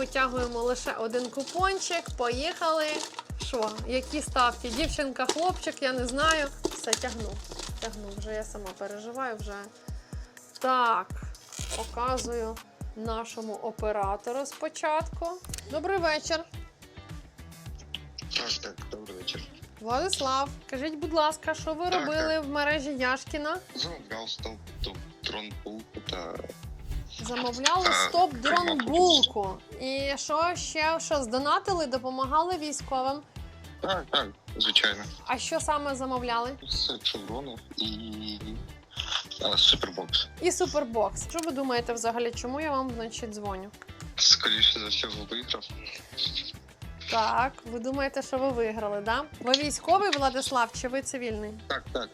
витягуємо лише один купончик. Поїхали. Що? Які ставки? Дівчинка, хлопчик, я не знаю. Все, тягну. Тягну. Вже я сама переживаю вже. Так, показую нашому оператору спочатку. Добрий вечір. Так, так, добрий вечір. Владислав, кажіть, будь ласка, що ви Так, робили в мережі Яшкіна? Замовляв стоп топ дрон та Замовляли стоп дрон булку. І що ще що здонатили, допомагали військовим. так, так, звичайно. А що саме замовляли? Шеврони і а, супербокс. І супербокс. Що ви думаєте взагалі, чому я вам вночі дзвоню? Скоріше за все, виграв. Так, ви думаєте, що ви виграли, да? Ви військовий, Владислав, чи ви цивільний? Так, так.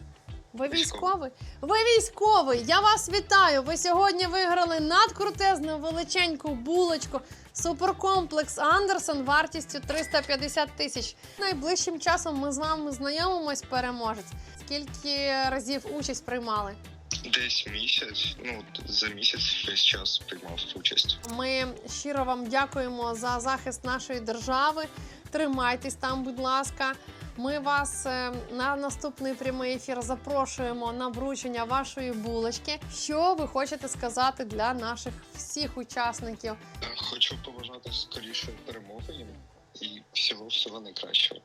Ви Військовий. Ви військовий! Я вас вітаю! Ви сьогодні виграли надкрутезну величеньку булочку. Суперкомплекс Андерсон вартістю 350 тисяч. Найближчим часом ми з вами знайомимось переможець. Скільки разів участь приймали? Десь місяць, ну за місяць весь час приймав участь. Ми щиро вам дякуємо за захист нашої держави. Тримайтесь там, будь ласка. Ми вас е, на наступний прямий ефір запрошуємо на вручення вашої булочки. Що ви хочете сказати для наших всіх учасників? Е, Хочу побажати скоріше перемоги їм і всього всього найкращого.